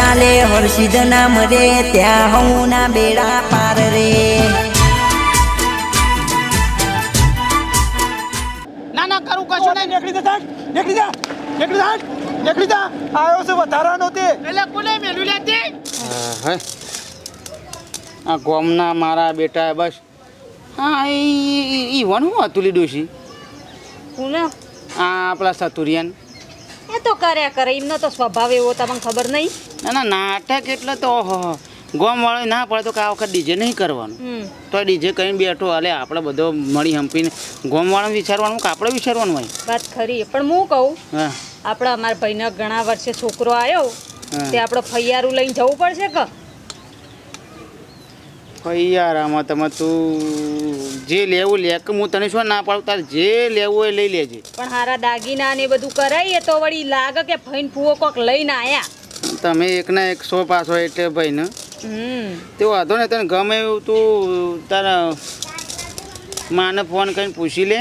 ચાલે હર્ષિદ નામ રે ત્યાં હું ના બેડા પાર રે. ના ના કરું કશું નહીં. નીકળી જા નીકળી જા. નીકળી જા નીકળી જા. આવ્યો છે વધારાનો તે. એટલે કોને મેલ્યું લે તે? હે આ ગોમના મારા બેટા બસ. હા એ વન હું હતું લીધું આ આપણા સતુરિયન. એ તો કર્યા કરે એમનો તો સ્વભાવ એવો તમને ખબર નહીં? ના ના નાટક એટલે તો ગોમ વાળો ના પડે તો કે આ વખત ડીજે નહીં કરવાનું. તો ડીજે કરીને બેઠો હાલે આપણે બધો મળી હંપીને ગોમ વાળાને વિચારવાનું કે આપણે વિચારવાનું હોય? વાત ખરી પણ હું કહું આપણે અમારા ભાઈના ઘણા વર્ષે છોકરો આવ્યો તે આપણે ફૈયારું લઈને જવું પડશે કે? યાર આમાં તમે તું જે લેવું લે કે હું તને શું ના પાડું? તારે જે લેવું એ લઈ લેજે. પણ હારા દાગીના ને બધું કરાઈએ તો વળી લાગે કે ફઈન ફૂવો કોક લઈને આયા. તમે એકના એક સો પાસો એટલે ભાઈ ને હમ. તે વાંધો ને તને ગમે એવું તું તારા માને ફોન કરીને પૂછી લે.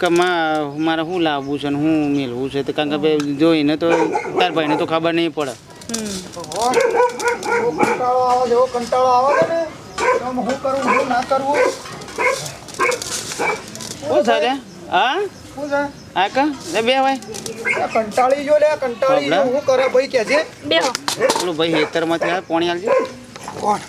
કે મા મારે શું લાવવું છે ને શું મેળવું છે? તો કારણ કે જોઈને તો તાર ભાઈને તો ખબર નહીં પડે. કંટાળો આવે છે એવો કંટાળો આવે છે ને આમ હું? કરું હું ના કરવું શું છે હા શું છે આ કા? લે બે ભાઈ. કંટાળી જો લે કંટાળી જો. હું કરે ભાઈ કે છે? બેહો. પેલું ભાઈ હેતરમાંથી આવે પોણી આલજે. કોણ?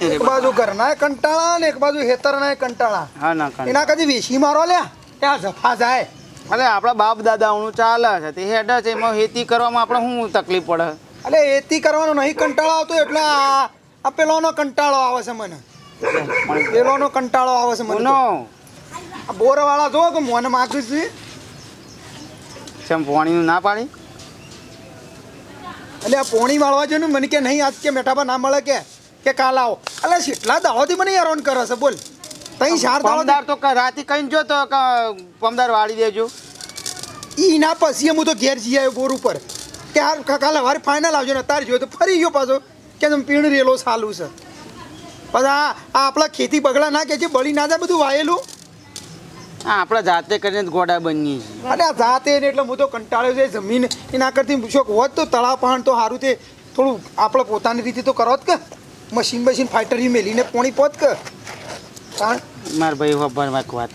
એક બાજુ ઘરના કંટાળા ને એક બાજુ હેતરના કંટાળા. હા ના કંટાળા એના કદી વેસી મારો લે ત્યાં જફા જાય? અલે આપણા બાપ દાદાઓનું ચાલે છે તે હેડ છે એમાં ખેતી કરવામાં આપણે શું તકલીફ પડે? અલે એથી કરવાનો નહીં કંટાળો આવતો એટલે આ પેલોનો કંટાળો આવે છે મને. પેલોનો કંટાળો આવે છે મને આ બોરવાળા જો કે મોને માગું છું? સેમ પોણીનું ના પાડી? એટલે આ પોણી વાળવા છે મને કે નહીં આજ કે મેઠાબા ના મળે કે કે કાલ આવો. એટલે કેટલા દાડોથી મને હેરાન કરે છે બોલ. તઈ ચાર દાડો તો રાતે કઈ જો તો પમદાર વાળી દેજો. ઈ ના પછી હું તો ઘેર જઈ આવ્યો બોર ઉપર. કે હાર કાલે વારે ફાઇનલ આવજો ને તાર જોયો તો ફરી ગયો પાછો. કે તમે પીણ રેલો સાલું છે. પછી આ આ આપણા ખેતી બગડા ના કે છે બળી ના જાય બધું વાયેલું. હા આપણે જાતે કરીને ગોડા બનીએ છીએ. અને આ જાતે એટલે હું તો કંટાળ્યો છે જમીન એના કરતી શોખ હોત તો તળાવ પહાણ તો સારું તે થોડું આપણે પોતાની રીતે તો કરો જ કે. મશીન મશીન ફાઇટરી મેલીને પોણી પોત કે. માર ભાઈ એક વાત.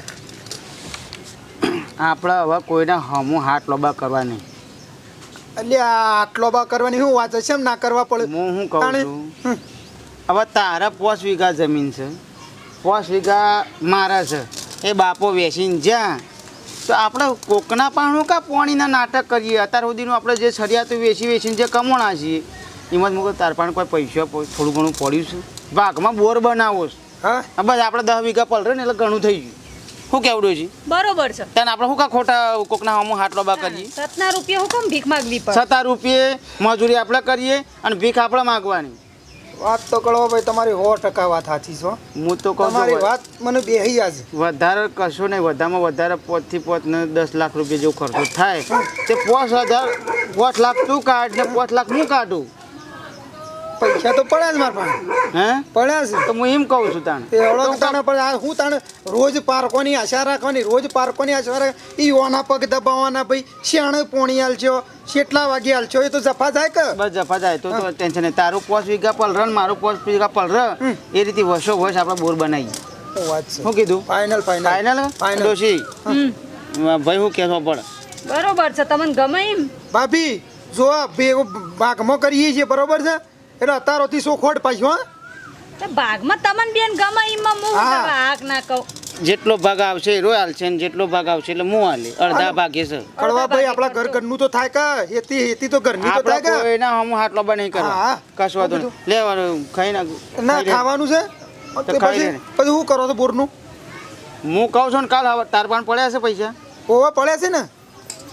આપણે હવે કોઈના હમું હાથ લોબા કરવા નહીં એટલે આટલો બા કરવાની શું વાત છે? એમ ના કરવા પડે? હું શું કહું છું? હવે તારા પોસ વીઘા જમીન છે. પોસ વીઘા મારા છે. એ બાપો વેચીને જ્યાં. તો આપણે કોકના પાણું કા પોણીના નાટક કરીએ? અત્યાર સુધીનું આપણે જે સરિયાતું વેચી વેચીને જે કમોણા છીએ એમાં મૂકો તાર પણ કોઈ પૈસા થોડું ઘણું પડ્યું છે. ભાગમાં બોર બનાવો હા? બસ આપણે દસ વીઘા પલરે ને એટલે ઘણું થઈ ગયું. શું કેવડું છે બરોબર છે. ત્યાં આપણે શું કા ખોટા કોકના હમું હાટલો બા કરીએ? સતના રૂપિયા હું કેમ ભીખ માંગવી પડે? સતા રૂપિયે મજૂરી આપણે કરીએ અને ભીખ આપણે માંગવાની. વાત તો કરો ભાઈ તમારી સો ટકા વાત સાચી છો હું. તો કહું તમારી વાત મને બેહી આજ. વધારે કશું નહીં વધારેમાં વધારે પોતથી પોત ને દસ લાખ રૂપિયા જેવું ખર્ચો થાય. તે પાંચ હજાર પાંચ લાખ તું કાઢ ને પાંચ લાખ હું કાઢું? પૈસા તો પડ્યા જ મારા પાસે. હે? પડ્યા છે તો હું એમ કહું છું તાને તે હળો તાણે પણ આ હું તાણે રોજ પારકોની આશા રાખવાની? રોજ પારકોની આશા રાખ ઈ ઓના પગ દબાવવાના ભાઈ શિયાળે પોણી હાલશો કેટલા વાગે હાલશો એ તો જફા જાય કે? બસ જફા જાય તો તો ટેન્શન નહીં. તારું પાંચ વીઘા પલ રન મારું પોસ વીઘા પલર એ રીતે વર્ષો વર્ષ આપણે બોર બનાવીએ શું કીધું? Final final final Final. ડોશી. ભાઈ હું કહેવા પડે બરોબર છે તમને ગમે એમ? ભાભી જો ભેગો ભાગમાં કરીએ છીએ બરોબર છે? એટલે અત્યારોથી સોખોટ પાછું હા? તો ભાગમાં તમને બેન ગમે એમાં હું. હા. હાક ના કહું. જેટલો ભાગ આવશે એ રોય છે ને જેટલો ભાગ આવશે એટલે હું આલે અડધા ભાગે છે. કડવા ભાઈ આપણા ઘર ઘરનું તો થાય કે? હેતી હેતી તો ઘરની તો થાય કે? કોઈના હમું હાથ લોબા નહીં કરો. હા. વાંધો નહીં લેવાનું ખાઈ ના ના ખાવાનું છે? ખાઈ પછી. પછી શું કરો છો બોરનું? હું કહું છું ને કાલ તાર પણ પડ્યા છે પૈસા. ઓવા પડ્યા છે ને?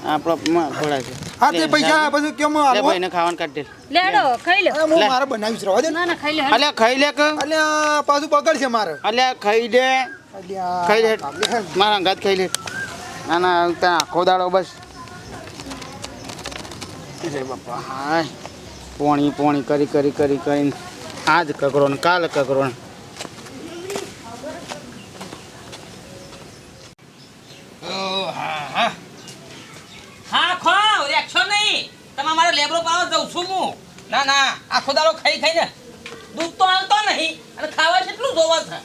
આપણા પડ્યા છે. હા તે પૈસા. પછી કેમ લે ભાઈને ખાવાનું કાઢી દે. લેડો ખાઈ લે. હું મારે બનાવીશ રહેવા દે ના. ના ખાઈ લે અલ્યા ખાઈ લે કે? અલ્યા પાછું બગડશે મારે. અલ્યા ખાઈ દે. અલ્યા ખાઈ લે મારા અંગાત ખાઈ લે. ના ના ત્યાં આખો દાડો બસ. રે બાપા. હાય. પોણી પોણી કરી કરી કરી કરીને. આજ કકરો ને કાલ કકરો ને. જઉં છું હું. ના ના આખો દાડો ખાઈ ખાઈને દૂધ તો આવતો નહીં અને ખાવા કેટલું જોવા છે.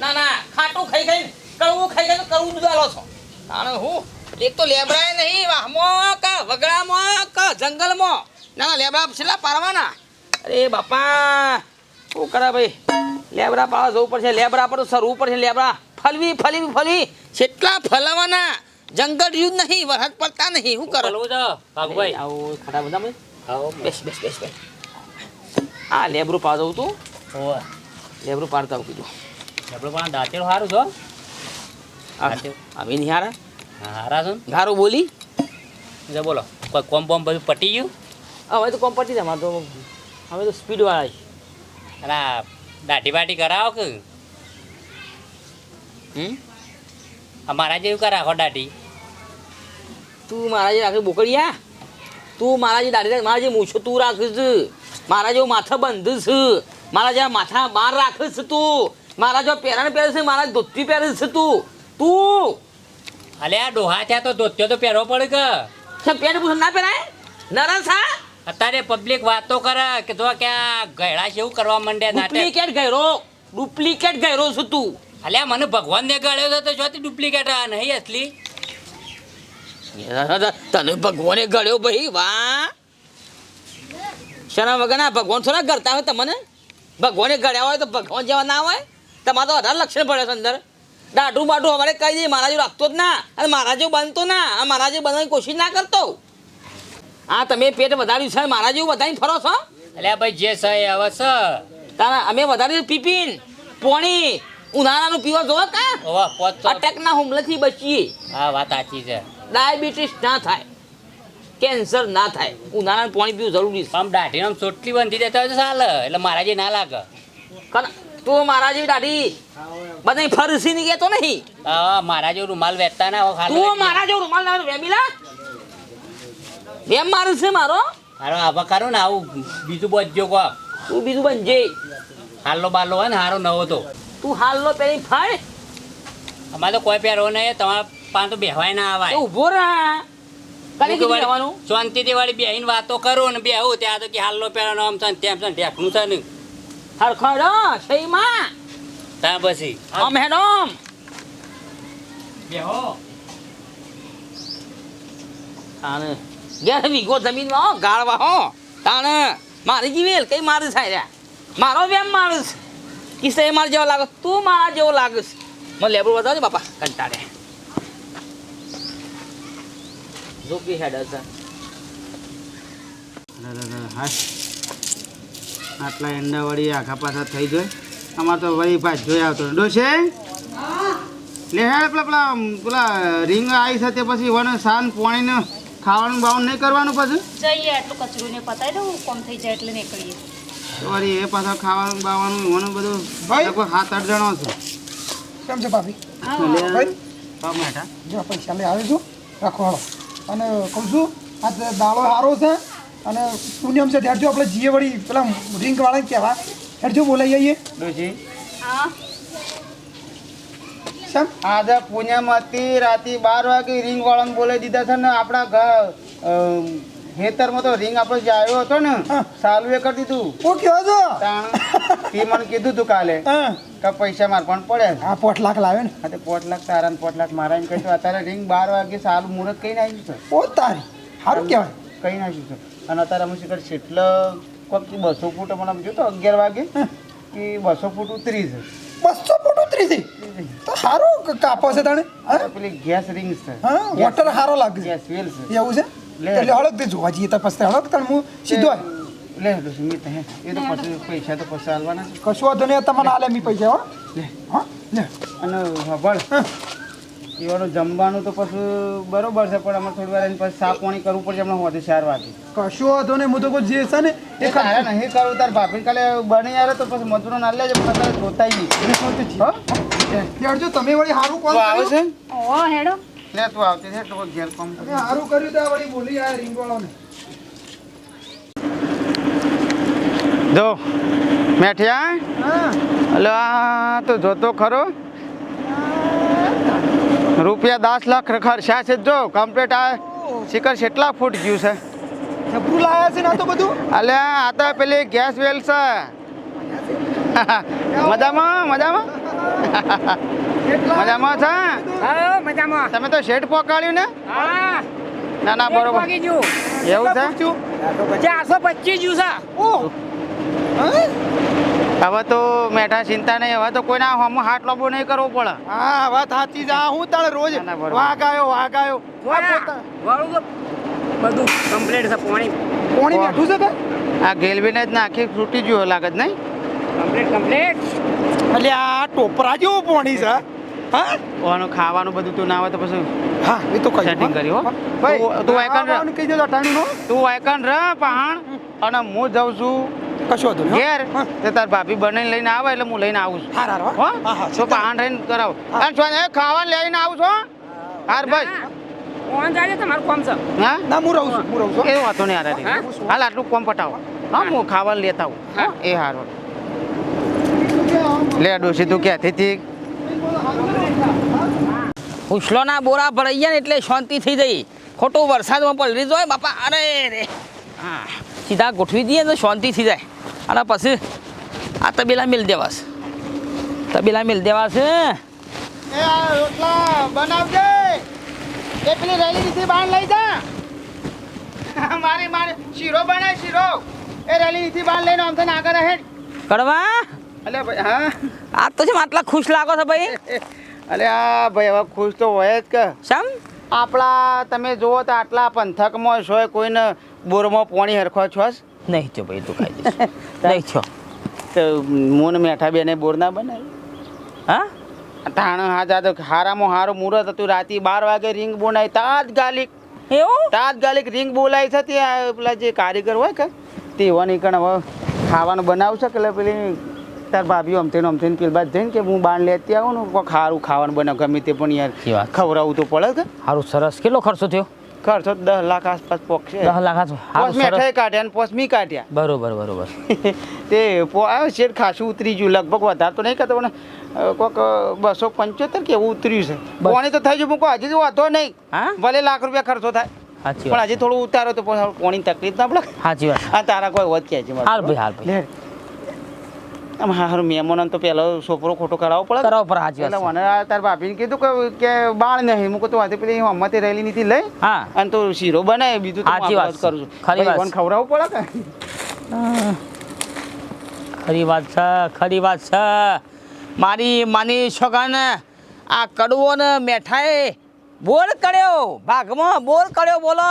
ના ના ખાટું ખાઈ ખાઈને કડવું ખાઈ ખાઈને કડવું દૂધ આલો છો. તાણે હું એક તો લેબરાય નહીં વાહમાં ક વગડામાં ક જંગલમાં. ના ના લેબરા છેલ્લા પારવાના. અરે બાપા શું કરે ભાઈ? લેબરા પાવા જવું પડશે લેબરા પર સરવું પડશે લેબરા ફલવી ફલવી ફલવી. છેટલા ફલાવાના જંગલ યુદ્ધ નહીં વરસાદ પડતા નહીં. શું કરો? ભાગભાઈ. આવો ખાટા બધા આવો બેસ બેસ બેસ બેસ. હા લેબરું પા દઉં તું. ઓવે લેબરું પાડતા આવું કીધું. લેબરું પણ દાંતેડું સારું છો આવી નહીં હારા? હારા છો ને. બોલી. જે બોલો કોઈ કોમ બોમ બધું પટી ગયું? હવે તો કોમ પટી જાય તો હવે તો સ્પીડવાળા છે. અને દાઢી બાટી કરાવો કે? હમ? અમારા જેવું કરાવો દાઢી. તું મારા જે આખી બોકડિયા? તું મારા જે દાઢી મારા જે મૂછો તું રાખીશ મારા જેવું માથા બંધ છે મારા જેવા માથા બહાર રાખીશ તું મારા જો પહેરાણ પહેરે છે મારા ધોતી પહેરે છે તું તું. અલે આ ડોહા થયા તો ધોત્યો તો પહેરવો પડે કે? પેન્ટ પૂછ ના પહેરાય? નરસ હા? અત્યારે પબ્લિક વાતો કરે કે જો કે આ ગયડા છે એવું કરવા માંડ્યા નાટક. ડુપ્લિકેટ ગયરો ડુપ્લિકેટ ગયરો છું તું. અલ્યા મને ભગવાન ને ગળ્યો તો જોતી ડુપ્લિકેટ આ નહીં અસલી? તને ભગવાને ગળ્યો ભાઈ વાહ. શરમ વગર ના? ભગવાન થોડા ગળતા હોય તમને? ભગવાને ગળ્યા હોય તો ભગવાન જેવા ના હોય? તમારે તો વધારે લક્ષણ પડે છે અંદર. દાઢું બાઢું અમારે કહી દઈએ મારા જેવું રાખતો જ ના. અને મારા જેવું બનતો ના. અને મારા જેવું બનાવવાની કોશિશ ના કરતો. હા તમે પેટ વધાર્યું છે મારા જેવું વધારી ફરો છો? અલ્યા ભાઈ જે છે આવે છે. તારા અમે વધાર્યું પીપીન પોણી. ઉનાળાનું પીવા જોવો કા? ઓવા પોત તો. અટેકના હુમલેથી બચીએ. હા વાત સાચી છે. ડાયાબિટીસ ના થાય. કેન્સર ના થાય. ઉનાળાનું પાણી પીવું જરૂરી છે. આમ દાઢીનો આમ ચોટલી બંધી દેતા હોય તો ચાલે. એટલે મારા જે ના લાગે. કન- તું મારા જેવી દાઢી બધા ફરસી ની કહેતો નહીં. હા મારા જેવું રૂમાલ વેચતા ના તું મારા જેવું રૂમાલ ના વેમીલા વેમ મારું છે મારો. હારો આવા કરો ને આવું બીજું બધું કહો તું બીજું બનજે. હાલો બાલો હોય ને હારો નવો તો. તું હાલનો પેલી ફળ અમારે તો કોઈ પહેરવો નહીં તમારા પાન તો બેહવાય ના આવાય. ઊભો રહા. કને કીધું જવાનું શાંતિથી વાળી બેહીને વાતો કરો ને બેહું ત્યાં તો કે હાલો પહેરવાનો આમ છે ને તેમ છે ને ઢેકણું છે ને. હરખડો સહીમાં ત્યાં પછી. આમ હેડોમ. બેહો. તાણે. ઘેર વીઘો જમીનમાં હો ગાળવા હો. તાણે. મારી જીવેલ કઈ મારું થાય મારો વેમ મારું છે એ મારા જેવો લાગે? તું મારા જેવો લાગે છે. મને લેબડું બતાવજો બાપા. કંટાળે. ઝૂકી હેડ હશે. આટલા એંડાવાળી આખા પાછા થઈ જાય. અમારે તો વળી પાછ જોઈ આવતો ડોશે? લે હેડ પેલા પેલા પેલા રીંગ આવી છે તે પછી વન સાન પાણીને ખાવાનું બાવન નહીં કરવાનું પછી? જઈએ આટલું કચરું ને પતાવી દઉં કોમ થઈ જાય એટલે નીકળીએ. તો વળી એ પાછા ખાવાનું બાવાનું એનું બધું ભાઈ. લગભગ સાત આઠ જણો છે. કેમ છે ભાભી? જો પૈસા લઈ આવે છું રાખો હાલો. અને કહું છું આ દાળો સારો છે અને પૂન્યમ છે? ત્યારજો આપણે જીએ વળી પેલા રિંગવાળાને કહેવા ત્યારજો બોલાઈ જઈએ ડોશી. હા. કેમ આજે પુણ્યમતી રાતે બાર વાગે રિંગ વાળાને બોલાવી દીધા છે ને આપણા ઘર અમ, ખેતરમાં તો રિંગ આપણો જે આવ્યો હતો ને હા. એ કરી દીધું. હું કયો છો તે મને કીધું તું કાલે કે પૈસા માર પણ પડે. આ પોટ લાખ લાવે ને. હા તે પોટ લાખ તારા ને પોટ લાખ મારા એમ કહ્યું અત્યારે રિંગ બાર વાગે સારું મુહૂર્ત કઈ નાખ્યું છે ઓ તારી. સારું કહેવાય. કઈ નાખ્યું છે અને અત્યારે અમે શીખર છેટલો કોક બસો ફૂટ મને આમ જોતો અગિયાર વાગે કે બસો ફૂટ ઉતરી છે બસો ફૂટ ઉતરી છે તો સારું કાપો છે તાણે. હા? પેલી ગેસ રિંગ છે. વોટર સારો લાગે ગેસ વેલ છે. એવું છે. એટલે હળક તે જોવા જઈએ તો પછી હળક તને હું સીધો. લે સુમિત હે. એ તો પછી પૈસા તો પછી હાલવાના છે. કશું વાંધો નહીં તમને હાલે મી પૈસા હો. લે. હા લે. અને ખબર એવાનું જમવાનું તો પછી બરોબર છે પણ અમારે થોડી વાર એને પછી સાફ પાણી કરવું પડશે હમણાં હોતી ચાર વાગે. કશું વાંધો નહીં હું તો કોઈ જે છે ને એ તારે નહીં કરવું તાર ભાભી કાલે બની યારે તો પછી મજૂરો ના લેજે પણ અત્યારે જોતા હો? તમે વળી સારું કોલ આવે છે? ઓ હેડો. લે તું આવતી છે તો ઘેર કોમ સારું કર્યું તો આ વળી બોલી આ રિંગ વાળાને જો મેઠિયા એટલે આ તો જોતો ખરો. રૂપિયા દસ લાખ ખર્ચા છે જો કમ્પ્લીટ આ શિખર કેટલા ફૂટ ગયું છે. જબરું લાયા છે ને તો બધું? અલ્યા આ તો પેલી ગેસ વેલ છે. મજામાં મજામાં? મજામાં છે હા? મજામાં. તમે તો શેઠ પોકાળ્યું ને? હા. ના ના બરોબર. એવું છે? ચારસો પચીસ જ્યું છે. ઓહ હવે તો મેઠા ચિંતા નહીં હવે તો કોઈના હમ હાટ લોબો નહીં કરવો પડે. હા વાત સાચી છે. આ હું તારે રોજ વાગાયો વાગાયો વાઘ આવ્યો વાઘ આવ્યો આ પોતા- વાળું તો બધું કમ્પ્લીટ છે પાણી. પાણી બેઠું છે કે? આ ગેલવીને જ નાખી તૂટી ગયું લાગત નહીં? કમ્પ્લીટ કમ્પ્લીટ એટલે આ ટોપરા જેવું પોણી છે. હા? ઓનું ખાવાનું બધું તું ના આવે તો પછી હા એ તો કઈ સેટિંગ કરી હો. ભાઈ તું- વાયકન રહે. કહી દેજો અટાણીનો તું વાયકણ રહ પહાણ અને હું જાઉં છું કશો તો ઘેર. તે તાર ભાભી બનાવીને લઈને આવે એટલે હું લઈને આવું છું. હા હા હા. હા? તો પહાણ રહીને કરાવ. અને છો ખાવા ખાવાનું લઈને આવું છો હાર ભાઈ. કોણ જાય તમારું કોમ છે. હા? ના હું રહું છું હું રહું છું. એ વાતો નહીં હારે હાલ આટલું કોમ પટાવો. હા હું. ખાવા લેતા આવું. હા. એ હારો. લે ડોશી તું ક્યાંથી ઉછલોના બોરા ભરાઈ ગયા ને એટલે શાંતિ થઈ જઈ. ખોટું વરસાદમાં પલરી જાય બાપા. અરે રે. હા સીધા ગોઠવી દઈએ તો શાંતિ થઈ જાય. અને પછી આ તબેલા મિલ દેવાશ તબેલા મિલ દેવાશ રોટલા બનાવજે. એ પેલી રેલી નીચે બાણ લઈ જા. મારી મારે શીરો બનાય શીરો. એ રેલી નીચે બાણ લઈને આમ થઈને આગળ હેડ. કડવા? અલે ભાઈ હા? આ તો છે આટલા ખુશ લાગો છો ભાઈ? અલે આ ભાઈ હવે ખુશ તો હોય જ કે. શમ? આપણા તમે જુઓ તો આટલા પંથકમાં છો કોઈને બોરમાં પોણી હરખો છો નહીં છો ભાઈ તું કાઈ નહીં છો તો મૂન મેઠા બેને બોર ના બનાવી? હા? તાણ હાજા તો હારામાં હારું મુહૂર્ત હતું રાતે બાર વાગે રિંગ બોલાય તાત્કાલિક એવું? તાત્કાલિક રિંગ બોલાય છે તે આ પેલા જે કારીગર હોય કે તે કણ હવે ખાવાનું બનાવશે કે પેલી તાર ભાભી અમથીને અમથે પેલી બાદ જઈને કે હું બાણ લેતી આવું ને કોઈ ખારું ખાવાનું બનાવ ગમે તે પણ યાર. ખવડાવવું તો પડે કે? સારું સરસ. કેટલો ખર્ચો થયો? ખર્ચો દસ લાખ આસપાસ પોકશે દસ લાખ આસપાસ. સારું મેઠાઈ કાઢ્યા ને પોસમી કાઢ્યા. બરોબર બરોબર. તે આવ્યો છે ખાસું ઉતરી ગયું લગભગ વધારે તો નહીં કહેતો પણ કોઈક કોક બસો પંચોતેર કે એવું ઉતર્યું છે. બસ. તો થઈ ગયું મૂકો હજી તો વાંધો નહીં. હા? ભલે લાખ રૂપિયા ખર્ચો થાય. પણ હજી થોડું ઉતારો તો પણ પોણી તકલીફ ના પડે. સાચી વાત. આ તારા કોઈ વધ કે છે હાલ ભાઈ હાલ ભાઈ. હારું મહેમાનોને તો પહેલો છોકરો ખોટો કરાવવો પડે. કરાવવો પડે સાચી એટલે મને તાર ભાભીને કીધું કે કે બાળ નહીં. મૂકો તો વાતે પેલી હમતે રહેલી નથી લઈ. હા. અને તો શીરો બનાય બીજું તો હું સાચી વાત કરું છું. ખરી વાત ખવડાવવું પડે કે? ખરી વાત છે ખરી વાત છે. મારી માની છોકરાને આ કડવો ને મેઠાએ બોલ કર્યો. ભાગમાં બોલ કર્યો બોલો.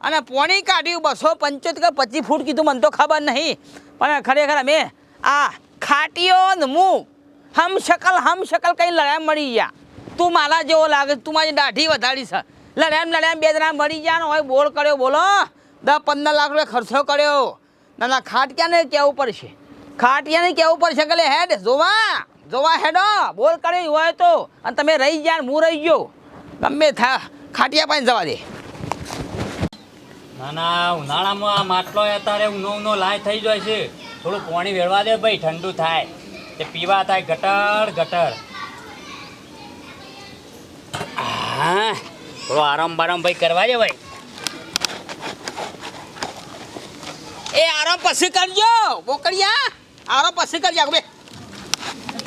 અને પોણી કાઢ્યું બસો પંચોતેર કે પચીસ ફૂટ કીધું મને તો ખબર નહીં. પણ ખરેખર અમે આ ખાટીઓ ને હું હમ શકલ હમ શકલ કઈ લડાઈ મળી ગયા. તું મારા જેવો લાગે, તું મારી દાઢી વધારી છે. લડામ લડામ બે જણા મળી ગયા ને હોય બોલ કર્યો, બોલો. દસ પંદર લાખ રૂપિયા ખર્ચો કર્યો. ના ના ખાટિયાને કહેવું પડશે? ખાટિયાને કહેવું પડશે? કે હેડ, જોવા જોવા હેડો, બોલ કર્યો હોય તો. અને તમે રહી ગયા હું રહી ગયો. ગમે થા, ખાટિયા પાસે જવા દે. ના ના ઉનાળામાં આ માટલો અત્યારે ઉનો ઉનો લાય થઈ જાય છે. થોડું પાણી વેળવા દે ભાઈ ઠંડુ થાય. તે પીવા થાય ગટર ગટર. હા થોડો આરામ બારામ ભાઈ કરવા દે ભાઈ. એ આરામ પછી કરજો બોકડિયા. આરામ પછી કરજો બે.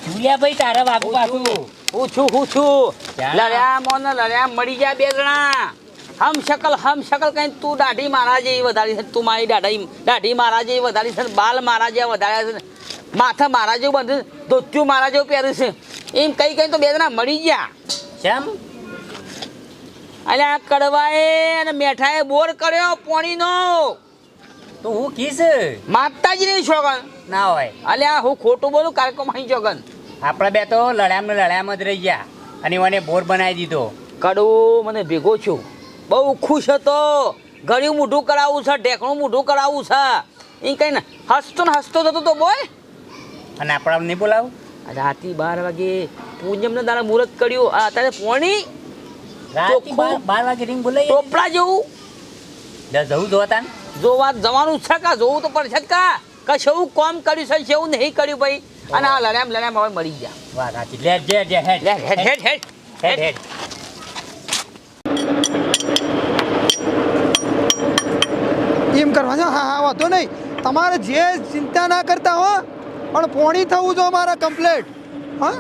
જુલિયા ભાઈ તારે વાગુ પાછું? હું છું હું છું? લડ્યા મોને લડ્યા મળી ગયા બે જણા. હમ શકલ હમ શકલ કઈ તું દાઢી મારા જેવી વધારી છે તું મારી દાઢી દાઢી મારા જેવી વધારી છે બાલ મારા જેવા વધાર્યા છે માથા મારા જેવું બધું ધોતિયું મારા જેવું પહેર્યું છે. એમ કઈ કઈ તો બે જણા મળી ગયા. કેમ અલ્યા કડવાએ અને મેઠાએ બોર કર્યો પોણીનો. તો હું કીસ? માતાજીની છોગન ના હોય. અલ્યા હું ખોટું બોલું કાર્યક્રમ અહીં છોગન આપણે બે તો લડામ લડામ જ રહી ગયા. અને મને બોર બનાવી દીધો. કડવું મને ભેગો છું. બહુ ખુશ હતો. ગળ્યું મોઢું કરાવવું છે ઢેકણું મોઢું કરાવવું છે. એ કઈ ને હસતો ને હસતો થતો તો બોય અને આપણે નહીં બોલાવું? રાતી બાર વાગે પૂજમને દાડા મુહૂર્ત કર્યું. આ અત્યારે પોણી બાર વાગે રીંગ બોલાવી ટોપલા જેવું. જવું જોતા જોવા જવાનું છે કા? જોવું તો પડશે કા? કશું કોમ કર્યું છે એવું નહીં કર્યું ભાઈ. અને આ લડામ લડામ હવે મરી ગયા. વાહ રાતી. લે જે જે હેડ. હેડ હેડ હેડ. હેડ હેડ એમ કરવા છે હા હા વાંધો નહીં. તમારે જે ચિંતા ના કરતા હો, પણ પોણી થવું જો મારા કમ્પ્લેટ હા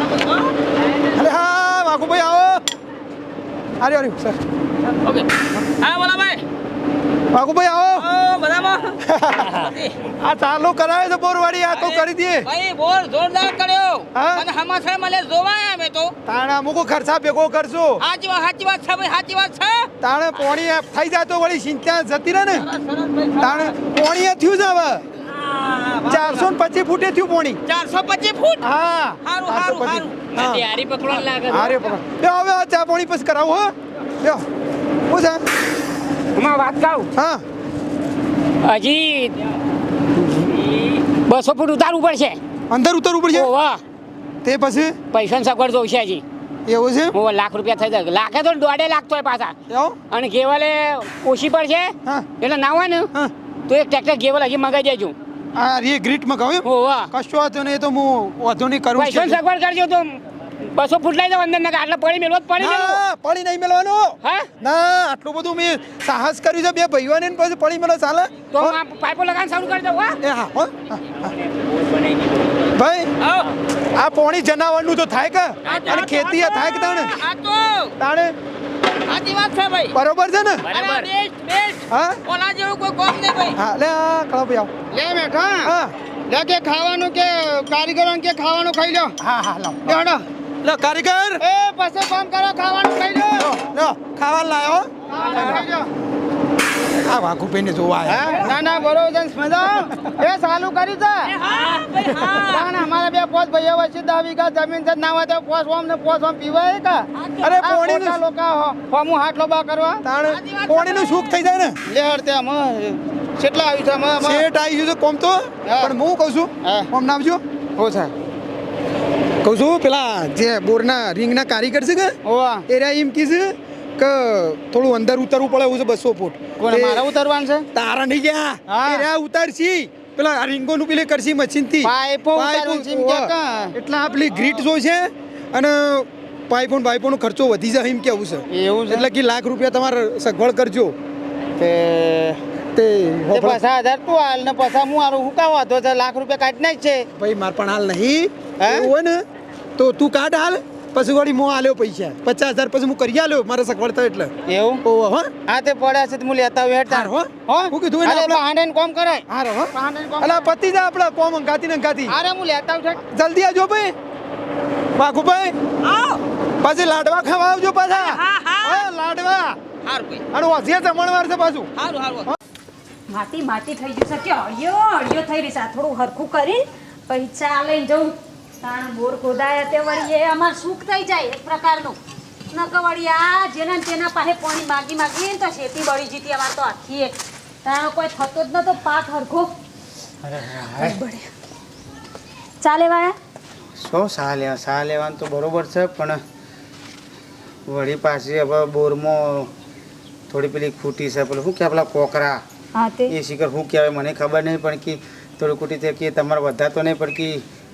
અરે હા વાઘુભાઈ આવો અરે અરે સર ઓકે હા બોલા ભાઈ વાઘુભાઈ આવો ઓ બરાબર આ ચાલુ કરાવે છે બોરવાડી આ તો કરી દે. ભાઈ બોલ જોરદાર કર્યો. હા? અને હમાસા મને જોવાય અમે તો. તાણે મુકો ખર્ચા ભેગો કરજો સાચી વાત સાચી વાત છે ભાઈ સાચી વાત છે. તાણે પોણી થઈ જાય તો વળી સિંચા જતી રહે ને. તાણે પોણી થયું છે હવે. ચારસો ને પચીસ ફૂટે થયું પોણી. ચારસો પચીસ ફૂટ? હા. હારું, સારું હારું. હારું. હારી પકડવાનું લાગે છે. પકડ. હવે આ ચા પોણી પછી કરાવું હો. લ્યો. શું છે? વાત કહું હા. હજી બસો ફૂટ ઉતારવું પડશે અંદર ઉતરવું પડશે વાહ. તે પછી? પૈસાની સગવડ જોઈશે હજી. એવું છે? હું લાખ રૂપિયા થઈ જાય. લાખે તો દોઢે લાખ તો પાછા. અને ગેવલે ઓછી પડશે? એટલે ના હોય ને? તો એક ટ્રેક્ટર કેવલ હજી મગાઈ દેજો. હા રે ગ્રીટ મગાવ્યું કશો વાંધો નહીં એ તો હું વધુ નહીં કરું પૈસાની સગવડ કરજો તો બસો ફૂટ લઈ જાવ અંદર આટલો પડી મેળવો મેળવો. ના પડી નહીં મેળવાનું. હા? ના આટલું બધું મેં સાહસ કર્યું છે બે ભાઈઓને ને પછી પડી મેળો ચાલે? તો આ પાઇપો લગાવવાનું સારું કરી દઉં હા. એ હા. ભાઈ આ પોણી જનાવરનું તો થાય કે? અને ખેતી થાય કે તાણે? તાણે? સાચી વાત છે ભાઈ. બરોબર છે ને? અરે બેસ્ટ બેસ્ટ. હા? ઓલા જેવું કોઈ કોમ નહીં ભાઈ. હા લે આ કળો ભાઈ આવો. લે બેઠા હા. લે કે ખાવાનું કે કારીગરો કે ખાવાનું ખાઈ લો. હા હા લો લે કારીગર. એ પછી કામ કરો ખાવાનું ખાઈ લો. લો, ખાવા લાયો. આ વાકુ પેને જોવા હા? આયા ના ના બરોબર જન સમજો એ ચાલુ કરી છે? કારણ અમારા બે પોસ ભાઈઓ વચ્ચે દસ વીઘા જમીન છે ના વાતે તો પોસ ઓમ ને પોસ ઓમ પીવાય કા? અરે આ પોણી ખોટા લોકો ફોમુ હાથ લોબા કરવા. તાણ પોણી નું સુખ થઈ જાય ને? લે હડતે અમે કેટલા આવી છે અમે શેઠ આવી છે કોમ તો? પણ હું કહું છું કોમ કોમ નામજો હો છે? કહું છું પેલા જે બોરના રિંગના કારીગર છે કે એ એરા એમ કીધું કે થોડું અંદર ઉતરવું પડે એવું છે બસો ફૂટ. મારા ઉતરવાનું છે? તારા નહીં ગયા. હા. એરા ઉતારશી. પેલા આ રીંગોનું પેલી કરશી પાઇપો ઉતારવાની છે એમ એટલે આ પેલી ગ્રીટ જો છે અને પાઇપો પાઇપો નો ખર્ચો વધી જાય એમ કેવું છે. એવું છે? એટલે કે લાખ રૂપિયા તમારે સગવડ કરજો. તે તે પૈસા હજાર તું હાલ ને પૈસા હું હારું હું કાં વાંધો છે? લાખ રૂપિયા કાઢી નાખ છે. ભાઈ માર પણ હાલ નહીં. હે? હોય ને તો તું કાઢ હાલ. પછી વળી મો આલ્યો પૈસા. પચાસ હજાર પછી હું કરી આલ્યો. મારે સગવડ થાય એટલે. એવું? ઓહો હો. હા તે પડ્યા છે તો હું લેતા આવ્યો હેઠ હો. હો? હું કીધું એટલે આપણે- બહાને કોમ કરાય. હાર હો. બહાને કોમ અલા પતિ જા આપણે કોમ અંગાતી ને ગાતી અરે હું લેતા આવું છે જલ્દી આજો ભાઈ. બાકુ ભાઈ. આવ. પછી લાડવા ખાવા આવજો પાછા. હા, હા. હા, લાડવા. હાર ભાઈ. અને વાસિયા જમણવાર છે પાછું. હારું હારું. માટી માટી થઈ ગયું છે. કે અળિયો અળિયો થઈ રહી છે. આ થોડું હરખું કરી પછી ચા લઈને જવું તાણ બોર ખોદાયા તે વળી એ અમાર સુખ થઈ જાય એક પ્રકારનું. ન કે વળી આ જેના તેના પાસે પાણી માગી માગી ને તો શેતી બળી જીતી અમાર તો આખી તાણ કોઈ થતો જ નતો પાક હરખો. ચા લેવા આયા? સો સા લેવા સા લેવાનું તો બરોબર છે પણ વળી પાછી હવે બોરમાં થોડી પેલી ખૂટી છે. પેલું શું કે પેલા કોકરા? એ શિખર શું કહેવાય મને ખબર નહીં પણ કે થોડું કુટી તે કે તમારે વધારતો નહીં પણ કે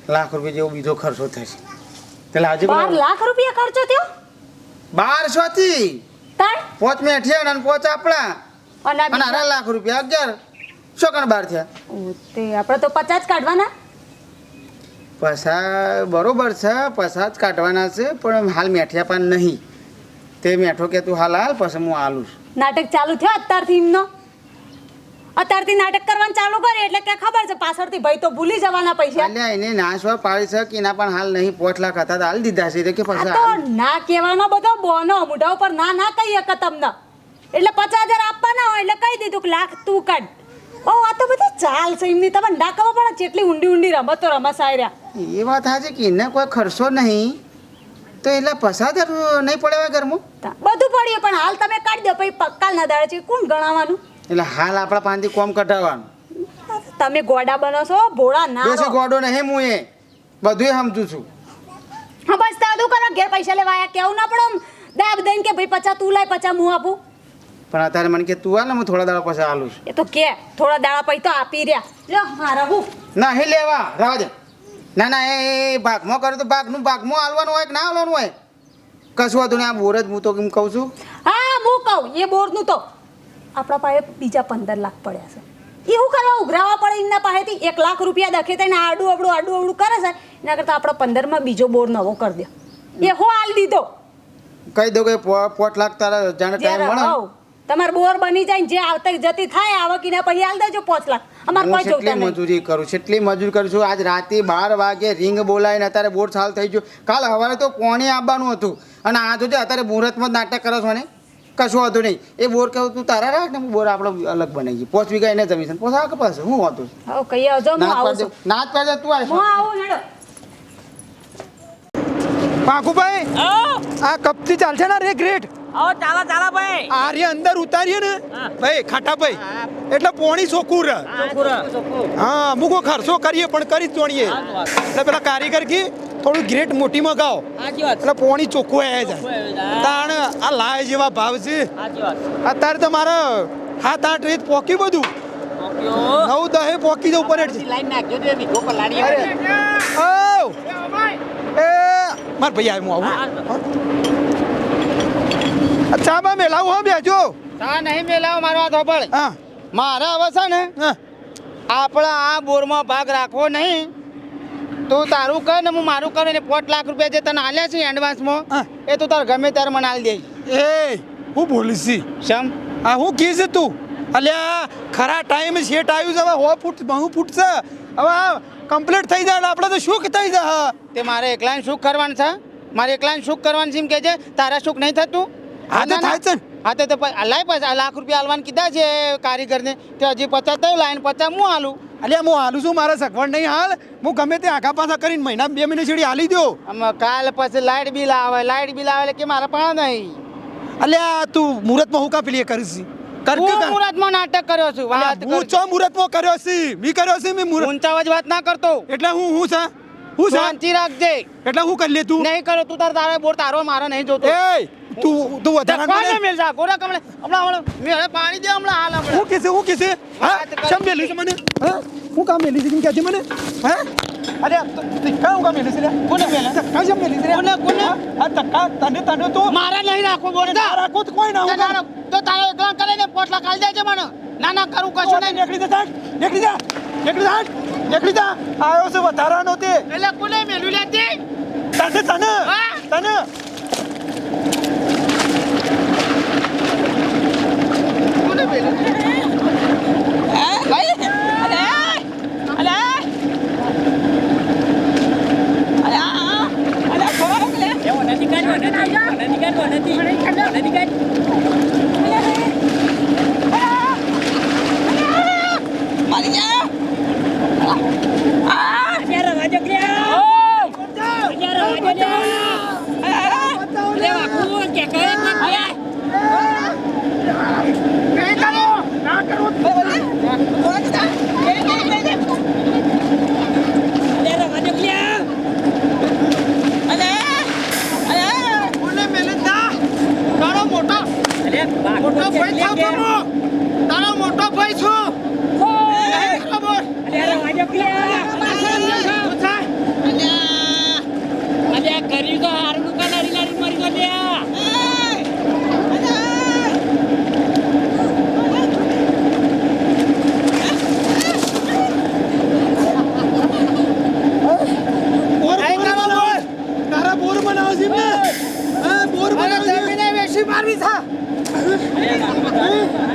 લાખ રૂપિયા જેવો બીજો ખર્ચો થશે. એટલે આજે બાર લાખ રૂપિયા ખર્ચો થયો? બારસો થી? પોચ મેઠિયા અને પોચ આપણા. અને અઢાર લાખ રૂપિયા અગિયાર. શું કણ બાર થયા? તે આપણે તો પચાસ કાઢવાના? પૈસા બરોબર છે પૈસા જ કાઢવાના છે પણ હાલ મેઠિયા પાન નહીં. તે મેઠો કે તું હાલ હાલ પછી હું હાલું છું. નાટક ચાલુ થયો અત્યારથી એમનો? અત્યારથી નાટક કરવાનું ચાલુ કરે એટલે કે ખબર છે પાછળથી ભાઈ તો ભૂલી જવાના પૈસા. અલ્યા એને નાશવા પાડી છે કે એના પણ હાલ નહીં પોઠ લાખ હતા હાલ દીધા છે કે પાછા તો ના કહેવાનો બધો બોનો મોઢા ઉપર ના ના કહીએ કે તમને. એટલે પચાસ હજાર આપવાના હોય એટલે કહી દીધું કે લાખ તું કાઢ. ઓ આ તો બધી ચાલ છે એમની તમે ના ખબર પણ જેટલી ઊંડી ઊંડી રમતો રમસ રહ્યા. એ વાત સાચી કે એને કોઈ ખર્ચો નહીં તો એટલે પસાદ નહીં પડે ઘરમાં? બધું પડીએ પણ હાલ તમે કાઢી દો પછી પક્કા ના દાડે છે કોણ ગણાવવાનું એટલે હાલ આપણા પાનથી કોમ કઢાવવાનું. તમે ગોડા બનો છો ભોળા ના બેસી ગોડો નહીં હું એ. બધું સમજું છું. હા બસ તા કરો ઘેર પૈસા લેવા આયા. કેવું ના પડો દાબ દઈને કે ભાઈ પચા તું લાય પચા હું આપું? પણ અત્યારે મને કે તું આ ને હું થોડા દાડા પછી હાલું છું. એ તો કે થોડા દાડા પછી તો આપી રહ્યા. લ્યો મારા હું હે લેવા રહેવા દે. ના ના એ ભાગ ભાગમાં કરું તો ભાગનું ભાગમાં હાલવાનું હોય કે ના હાલવાનું હોય? કશું હતું ને આ બોર જ હું તો કેમ કહું છું. હા હું કહું એ બોરનું તો. આપણા પાસે બીજા પંદર લાખ પડ્યા છે. એવું કરવા ઉઘરાવા પડે એમના પાસેથી એક લાખ રૂપિયા દખે થઈને આડું અબડું આડું અબડું કરે છે. એના કરતાં આપણા પંદરમાં બીજો બોર નવો કરી દો. એ હો હાલ દીધો. કહી દો કે પોટ લાખ તારા જાણે ટાઈમ મળે. તમાર બોર બની જાય ને જે આવતા જતી થાય આવકીના પછી હાલ દેજો પાંચ લાખ. અમારે કોઈ જોતા મજૂરી કરું કેટલી મજૂરી કરું છું આજ રાતે બાર વાગે રિંગ બોલાવીને અત્યારે બોર સાલ થઈ ગયું. કાલ સવારે તો કોણે આવવાનું હતું. અને આ જોજે અત્યારે મુહૂર્તમાં જ નાટક કરો છો ને? કશું વાંધો નહીં. એ બોર કહું તું તારા રાખ ને હું બોર આપણે અલગ બનાવી પોચ વીઘા એને જમીન છે પોસા કે પાસે હું છું. હા કહીએ આવજો હું આવું છું. પાડજે તું હું આવીશ આવું હેડો. પાકુભાઈ આ કપથી ચાલશે ને રે ગ્રેટ. આવો ચાલા ચાલા ભાઈ. આર્ય અંદર ઉતારીએ ને ભાઈ ખાટાભાઈ એટલે પોણી રહે હા મૂકો ખર્ચો કરીએ પણ કરી જ જોણીએ. એટલે પેલા કારીગર કી થોડું ગ્રેટ મોટી મગાવો એટલે પોણી ચોખ્ખું આવી જાય. તાણ આ લાય જેવા ભાવ છે. અત્યારે તો મારે હાથ આઠ રેત પોકી બધું. નવ દહે પોકી જવું પડે છે. માર ભાઈ આવ્યું આવું. અચ્છા બા મેલાવું હા બેજો હા નહીં મેલાવો મારો હાથ હોબળ હા. મારા હવે છે ને હા. આપણા આ બોરમાં ભાગ રાખવો નહીં. તું તારું કર ને હું મારું કર ને પોટ લાખ રૂપિયા જે તને આલ્યા છે એડવાન્સમાં એ તું તારે ગમે ત્યારે મને આલી દે એ હું બોલીશ? શમ? આ હું કીધું તું? અલ્યા ખરા ટાઈમ શેટ આવ્યું છે હવે હો ફૂટ બહુ ફૂટ છે. હવે કમ્પ્લીટ થઈ જાય આપણે તો સુખ થઈ જાય? તે મારે એકલાને સુખ કરવાનું છે? મારે એકલાને સુખ કરવાનું છે એમ કે છે? તારા સુખ નહીં થતું? હા તો. થાય છે. હા તો લાય આ લાખ રૂપિયા આલવાનું કીધા છે કારીગરને. તે હજી પચાસ થયું લાઈન પચાસ હું હાલું અલ્યા હું હાલું છું મારે સગવડ નહીં હાલ. હું ગમે તે આખા પાછા કરીને મહિના બે મહિને છેડી હાલી દો આમાં કાલ પછી લાઇટ બિલ આવે લાઇટ બિલ આવે એટલે કે મારા પણ નહીં. અલ્યા તું મુહૂર્તમાં હું કા પેલી કરીશ? મુહૂર્તમાં નાટક કર્યો છું વાત હું ચો મુહૂર્તમાં કર્યો છે? મી કર્યો છે મી મુહૂર્ત ઊંચા અવાજ વાત ના કરતો. એટલે હું હું છે? હું શાંતિ રાખજે. એટલે હું કરી લે તું. નહીં કરો તું તાર તારા બોર તારો મારો નહીં જોતો. તું તું વધારે કોને મેલ જા ગોરા કમળે. હમણાં હમણાં પાણી દે હમણાં હાલ હમણાં. હું કેસે હું કેસે હા? કરી. મેલી છે મને? હા? હું કામ મેલી છે કેમ કે મને? હા? અરે તું કામ કામ મેલી છે કોને મેલે? કા શમ મેલી છે? કોને, કોને? હા, આ તક્કા તને તને તો મારે નહીં રાખો બોલે તારા કોત કોઈ ના તો હું તો તારો એકલા કરે પોટલા પોટલા કાઢી દેજે મને. ના ના કરું કશું નહીં. નીકળી જા નીકળી જા નીકળી જા નીકળી જા. આવ્યો છે વધારાનો તે. એટલે કોને મેલ્યું લે તે? તને તને? તને કોને મેલું ભાઈ અલે અલે અલે અલે ખબર લે એવો નથી કાઢવો નથી નથી કાઢવો નથી નથી કાઢ મારી જા આ અત્યારે વાજો ક્યાં અત્યારે વાજો લે લે વાકુ કે કહે કે ક્યાં અત્યારે વાજો ક્યાં અલે અલે કોને મેલું તા તારો મોટો અલે મોટો ભાઈ થાવ તો હું. તારો મોટો ભાઈ છું. કર્યું તો હારું કા લારી લારી મરી ગયો લ્યા બોર નહીં બોર કરવાનો. બનાવે. તારા બોર બનાવે છે ને હા બોર મને બનાવે છે જમીને વેચી મારવી થા એ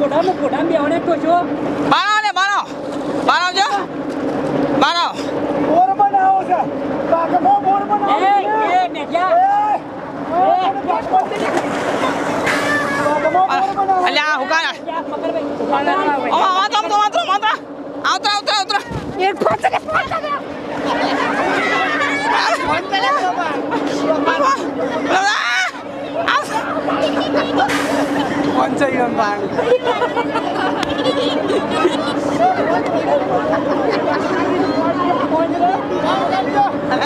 મોઢામાં મોઢામાં બેવણે તો છો બારાવ ને બારાવ બારાવ જો. બારાવ બોર બનાવો છે. બાકમો બોર બનાવો એ એ નેજા. એ અલ્યા હુકા ઓ વાંધો તો વાંધો વાંધો આવતો આવતો આવતો. એક પાંચ ને પાંચ ને પાંચ ને 완전 이런 말.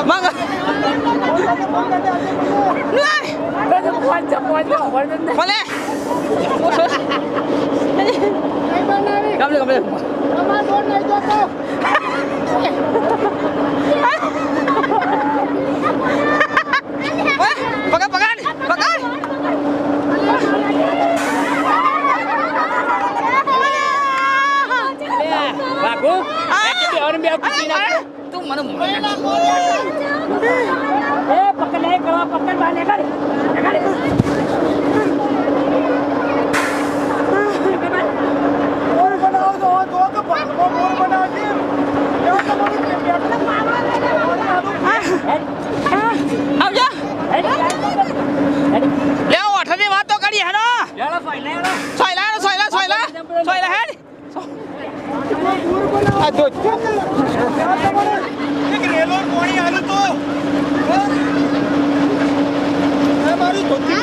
막아. 완전 완전 완전 완전. 원래. 가만히 가만히. 가만히 એ કે બે બે પૂછી નાખ તું મને એ પકડ લે ગળા પકડ બાને કર આવજો લે ઓઠની વાત તો કરી હેડો. હેડો. સોયલા સોયલા સોયલા સોયલા હેડ. આ જો એક રેલો પાણી આલું તો એ મારી ધોતી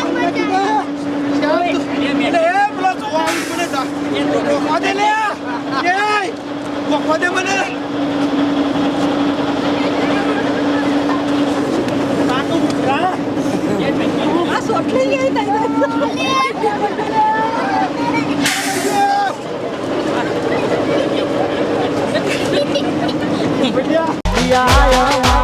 ખુલી નાખી દે. એટલે